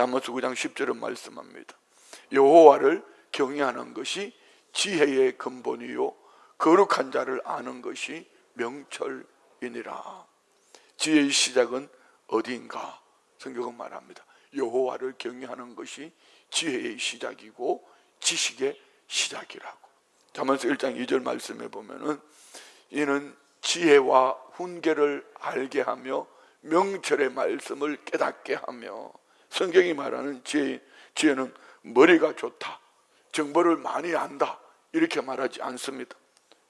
잠언서 9장 10절은 말씀합니다. 여호와를 경외하는 것이 지혜의 근본이요 거룩한 자를 아는 것이 명철이니라. 지혜의 시작은 어디인가? 성경은 말합니다. 여호와를 경외하는 것이 지혜의 시작이고 지식의 시작이라고. 잠언서 1장 2절 말씀에 보면은 이는 지혜와 훈계를 알게 하며 명철의 말씀을 깨닫게 하며 성경이 말하는 지혜, 지혜는 머리가 좋다. 정보를 많이 안다. 이렇게 말하지 않습니다.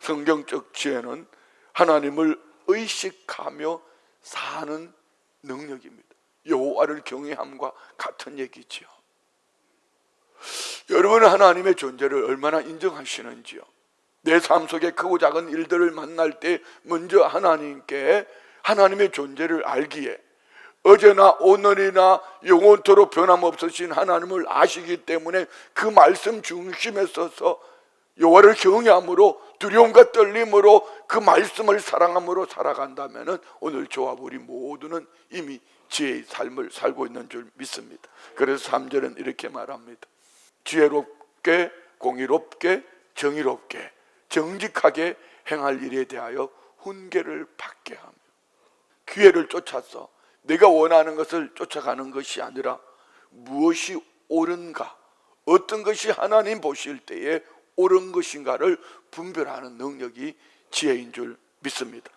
성경적 지혜는 하나님을 의식하며 사는 능력입니다. 여호와를 경외함과 같은 얘기지요. 여러분은 하나님의 존재를 얼마나 인정하시는지요? 내 삶 속에 크고 작은 일들을 만날 때 먼저 하나님께 하나님의 존재를 알기에 어제나 오늘이나 영원토록 변함없으신 하나님을 아시기 때문에 그 말씀 중심에 서서 여호와를 경외함으로 두려움과 떨림으로 그 말씀을 사랑함으로 살아간다면은 오늘 저와 우리 모두는 이미 지혜의 삶을 살고 있는 줄 믿습니다. 그래서 3절은 이렇게 말합니다. 지혜롭게 공의롭게 정의롭게 정직하게 행할 일에 대하여 훈계를 받게 하며 기회를 쫓아서 내가 원하는 것을 쫓아가는 것이 아니라 무엇이 옳은가 어떤 것이 하나님 보실 때에 옳은 것인가를 분별하는 능력이 지혜인 줄 믿습니다.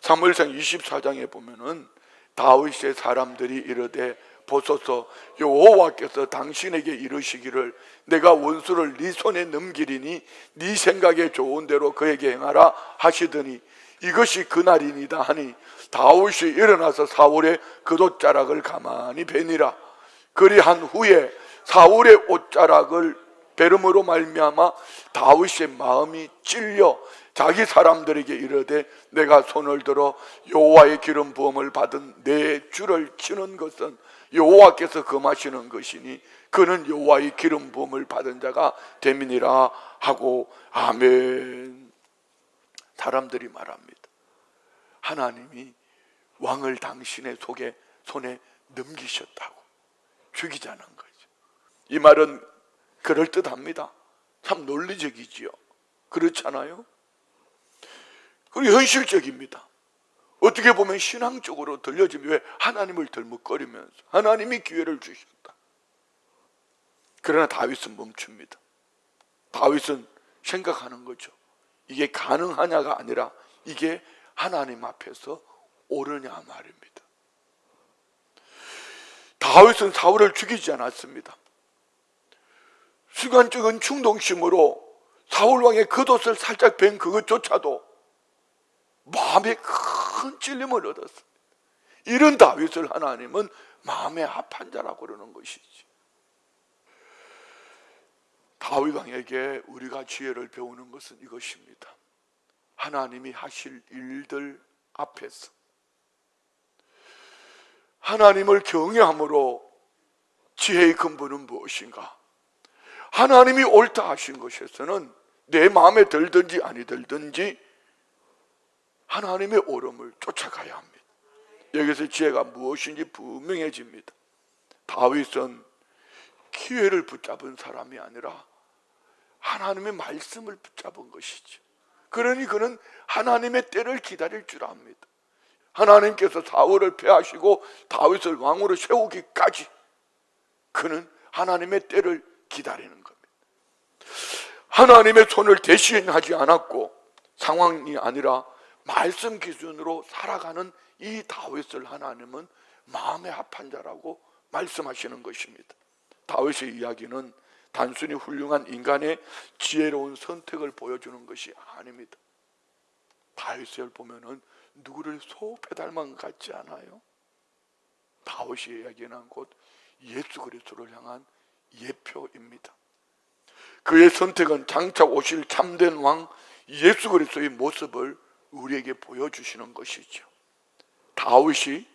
사무엘상 24장에 보면은 다윗의 사람들이 이르되 보소서 여호와께서 당신에게 이르시기를 내가 원수를 네 손에 넘기리니 네 생각에 좋은 대로 그에게 행하라 하시더니 이것이 그날이니다 하니 다윗이 일어나서 사울의 겉옷자락을 가만히 베니라 그리한 후에 사울의 옷자락을 베름으로 말미암아 다윗의 마음이 찔려 자기 사람들에게 이르되 내가 손을 들어 여호와의 기름 부음을 받은 내 주를 치는 것은 여호와께서 금하시는 것이니 그는 여호와의 기름 부음을 받은 자가 됨이니라 하고 아멘. 사람들이 말합니다. 하나님이 왕을 당신의 속에 손에 넘기셨다고 죽이자는 거죠. 이 말은 그럴 듯합니다. 참 논리적이지요. 그렇잖아요. 그리고 현실적입니다. 어떻게 보면 신앙적으로 들려지면 왜 하나님을 덜먹거리면서 하나님이 기회를 주셨다. 그러나 다윗은 멈춥니다. 다윗은 생각하는 거죠. 이게 가능하냐가 아니라 이게 하나님 앞에서 옳으냐 말입니다. 다윗은 사울을 죽이지 않았습니다. 순간적인 충동심으로 사울 왕의 겉옷을 살짝 벤 그것조차도 마음에 큰 찔림을 얻었습니다. 이런 다윗을 하나님은 마음의 합한 자라고 그러는 것이지. 다윗 왕에게 우리가 지혜를 배우는 것은 이것입니다. 하나님이 하실 일들 앞에서 하나님을 경외함으로 지혜의 근본은 무엇인가? 하나님이 옳다 하신 것에서는 내 마음에 들든지 아니 들든지 하나님의 옳음을 쫓아가야 합니다. 여기서 지혜가 무엇인지 분명해집니다. 다윗은 기회를 붙잡은 사람이 아니라 하나님의 말씀을 붙잡은 것이죠. 그러니 그는 하나님의 때를 기다릴 줄 압니다. 하나님께서 사울을 패하시고 다윗을 왕으로 세우기까지 그는 하나님의 때를 기다리는 겁니다. 하나님의 손을 대신하지 않았고 상황이 아니라 말씀 기준으로 살아가는 이 다윗을 하나님은 마음의 합한 자라고 말씀하시는 것입니다. 다윗의 이야기는 단순히 훌륭한 인간의 지혜로운 선택을 보여주는 것이 아닙니다. 다윗을 보면은 누구를 소패 닮은 것 같지 않아요? 다윗의 이야기는 곧 예수 그리스도를 향한 예표입니다. 그의 선택은 장차 오실 참된 왕 예수 그리스도의 모습을 우리에게 보여주시는 것이죠. 다윗이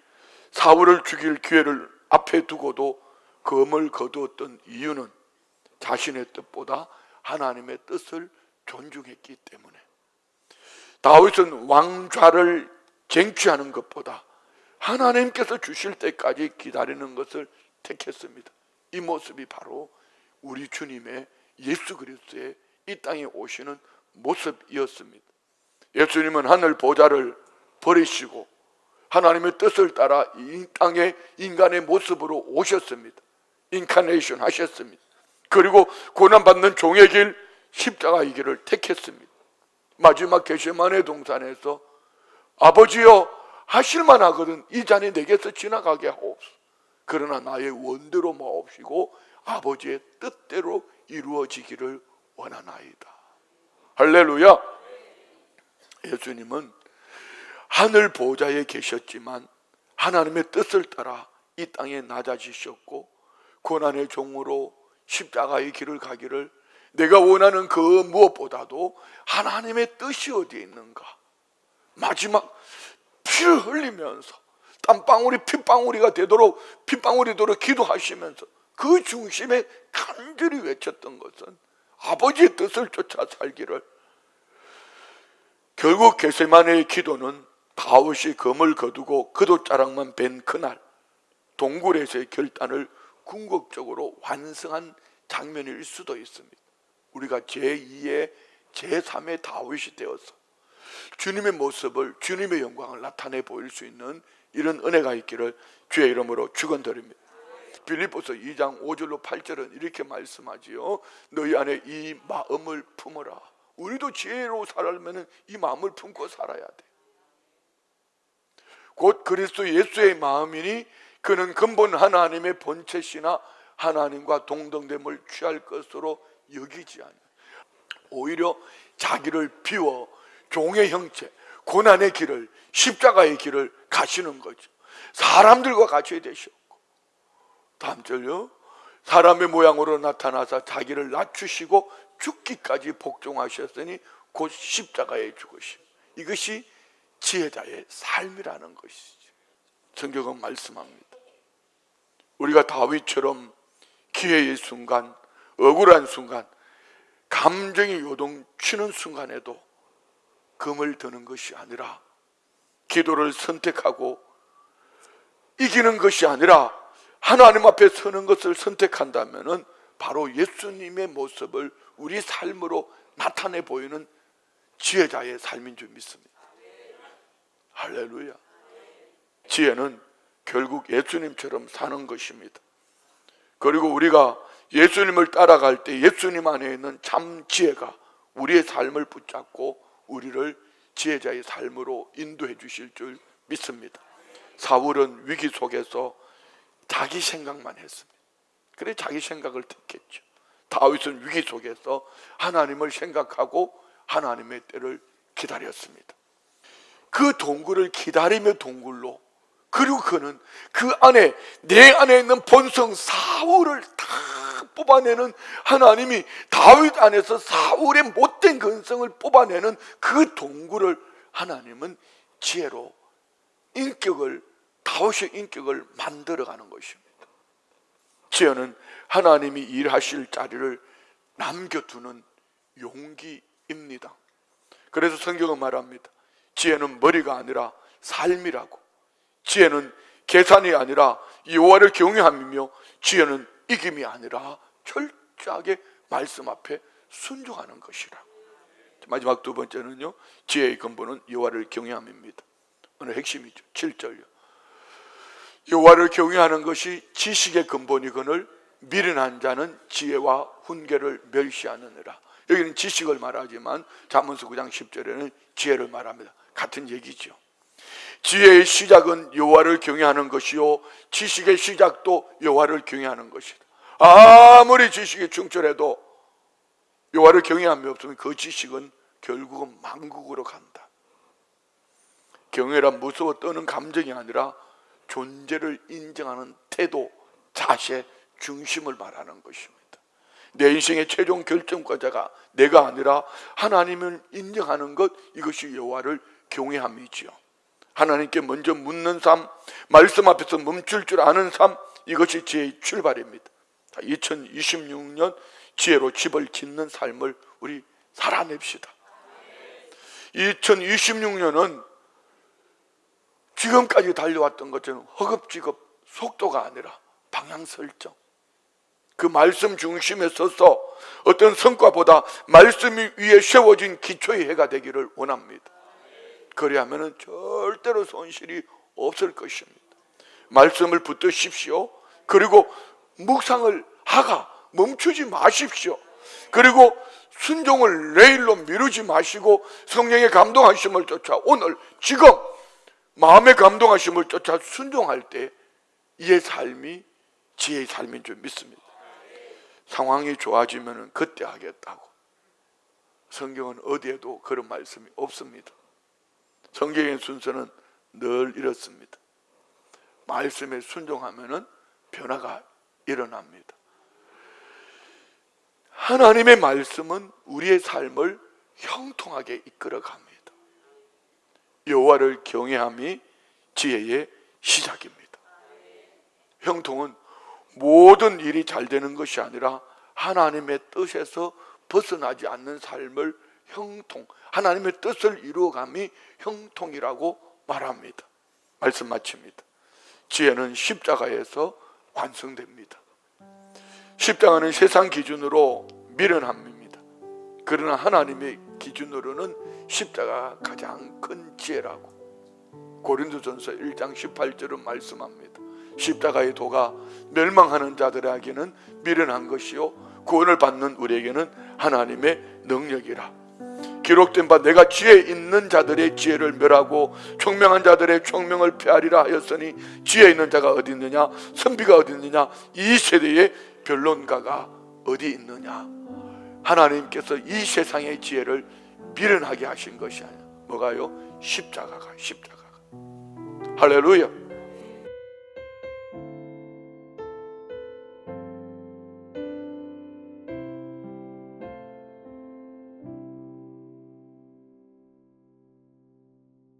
사울을 죽일 기회를 앞에 두고도 검을 거두었던 이유는 자신의 뜻보다 하나님의 뜻을 존중했기 때문에 다윗은 왕좌를 쟁취하는 것보다 하나님께서 주실 때까지 기다리는 것을 택했습니다. 이 모습이 바로 우리 주님의 예수 그리스도의 이 땅에 오시는 모습이었습니다. 예수님은 하늘 보좌를 버리시고 하나님의 뜻을 따라 이 땅에 인간의 모습으로 오셨습니다. 인카네이션 하셨습니다. 그리고 고난받는 종의 길 십자가의 길을 택했습니다. 마지막 게시만의 동산에서 아버지여 하실만 하거든 이 잔이 내게서 지나가게 하옵소서. 그러나 나의 원대로 마옵시고 아버지의 뜻대로 이루어지기를 원하나이다. 할렐루야. 예수님은 하늘 보좌에 계셨지만 하나님의 뜻을 따라 이 땅에 낮아지셨고 고난의 종으로 십자가의 길을 가기를 내가 원하는 그 무엇보다도 하나님의 뜻이 어디에 있는가 마지막 피를 흘리면서 땀방울이 핏방울이가 되도록 핏방울이 되도록 기도하시면서 그 중심에 간절히 외쳤던 것은 아버지의 뜻을 쫓아 살기를 결국 게세마네의 기도는 다윗이 검을 거두고 그도자락만 벤 그날 동굴에서의 결단을 궁극적으로 완성한 장면일 수도 있습니다. 우리가 제2의 제3의 다윗이 되어서 주님의 모습을 주님의 영광을 나타내 보일 수 있는 이런 은혜가 있기를 주의 이름으로 축원드립니다. 빌립보서 2장 5절로 8절은 이렇게 말씀하지요. 너희 안에 이 마음을 품어라. 우리도 지혜로 살려면 이 마음을 품고 살아야 돼. 곧 그리스도 예수의 마음이니 그는 근본 하나님의 본체시나 하나님과 동등됨을 취할 것으로 여기지 않아. 오히려 자기를 비워 종의 형체, 고난의 길을 십자가의 길을 가시는 거죠. 사람들과 같이 되셨고 다음 절요. 사람의 모양으로 나타나서 자기를 낮추시고 죽기까지 복종하셨으니 곧 십자가에 죽으심. 이것이 지혜자의 삶이라는 것이죠. 성경은 말씀합니다. 우리가 다윗처럼 기회의 순간, 억울한 순간, 감정이 요동치는 순간에도 금을 드는 것이 아니라 기도를 선택하고 이기는 것이 아니라 하나님 앞에 서는 것을 선택한다면은 바로 예수님의 모습을 우리 삶으로 나타내 보이는 지혜자의 삶인 줄 믿습니다. 할렐루야. 지혜는 결국 예수님처럼 사는 것입니다. 그리고 우리가 예수님을 따라갈 때 예수님 안에 있는 참 지혜가 우리의 삶을 붙잡고 우리를 지혜자의 삶으로 인도해 주실 줄 믿습니다. 사울은 위기 속에서 자기 생각만 했습니다. 그래 자기 생각을 택했죠. 다윗은 위기 속에서 하나님을 생각하고 하나님의 때를 기다렸습니다. 그 동굴을 기다리며 동굴로 그리고 그는 그 안에 내 안에 있는 본성 사울을 다 뽑아내는 하나님이 다윗 안에서 사울의 못된 근성을 뽑아내는 그 동굴을 하나님은 지혜로 인격을 다윗의 인격을 만들어가는 것입니다. 지혜는 하나님이 일하실 자리를 남겨두는 용기입니다. 그래서 성경은 말합니다. 지혜는 머리가 아니라 삶이라고. 지혜는 계산이 아니라 여호와를 경외함이며 지혜는 이김이 아니라 철저하게 말씀 앞에 순종하는 것이라. 마지막 두 번째는요. 지혜의 근본은 여호와를 경외함입니다. 오늘 핵심이죠. 7절요. 여호와를 경외하는 것이 지식의 근본이거늘 미련한 자는 지혜와 훈계를 멸시하느니라. 여기는 지식을 말하지만 잠언서 9장 10절에는 지혜를 말합니다. 같은 얘기죠. 지혜의 시작은 여호와를 경외하는 것이요 지식의 시작도 여호와를 경외하는 것이다. 아무리 지식이 충철해도 여호와를 경외함이 없으면 그 지식은 결국은 망국으로 간다. 경외란 무서워 떠는 감정이 아니라 존재를 인정하는 태도, 자세, 중심을 말하는 것입니다. 내 인생의 최종 결정권자가 내가 아니라 하나님을 인정하는 것 이것이 여호와를 경외함이지요. 하나님께 먼저 묻는 삶, 말씀 앞에서 멈출 줄 아는 삶 이것이 지혜의 출발입니다. 2026년 지혜로 집을 짓는 삶을 우리 살아냅시다. 2026년은 지금까지 달려왔던 것처럼 허겁지겁 속도가 아니라 방향 설정. 그 말씀 중심에 서서 어떤 성과보다 말씀 위에 세워진 기초의 해가 되기를 원합니다. 그리하면 절대로 손실이 없을 것입니다. 말씀을 붙드십시오. 그리고 묵상을 하가 멈추지 마십시오. 그리고 순종을 내일로 미루지 마시고 성령의 감동하심을 쫓아 오늘 지금 마음의 감동하심을 쫓아 순종할 때 이의 삶이 지혜의 삶인 줄 믿습니다. 상황이 좋아지면 그때 하겠다고. 성경은 어디에도 그런 말씀이 없습니다. 성경의 순서는 늘 이렇습니다. 말씀에 순종하면은 변화가 일어납니다. 하나님의 말씀은 우리의 삶을 형통하게 이끌어 갑니다. 여호와를 경외함이 지혜의 시작입니다. 형통은 모든 일이 잘 되는 것이 아니라 하나님의 뜻에서 벗어나지 않는 삶을 형통, 하나님의 뜻을 이루어감이 형통이라고 말합니다. 말씀 마칩니다. 지혜는 십자가에서 완성됩니다. 십자가는 세상 기준으로 미련함입니다. 그러나 하나님의 기준으로는 십자가가 가장 큰 지혜라고 고린도전서 1장 18절은 말씀합니다. 십자가의 도가 멸망하는 자들에게는 미련한 것이요 구원을 받는 우리에게는 하나님의 능력이라. 기록된 바 내가 지혜 있는 자들의 지혜를 멸하고 총명한 자들의 총명을 폐하리라 하였으니 지혜 있는 자가 어디 있느냐? 선비가 어디 있느냐? 이 세대의 변론가가 어디 있느냐? 하나님께서 이 세상의 지혜를 미련하게 하신 것이 아니야 뭐가요? 십자가가 십자가가. 할렐루야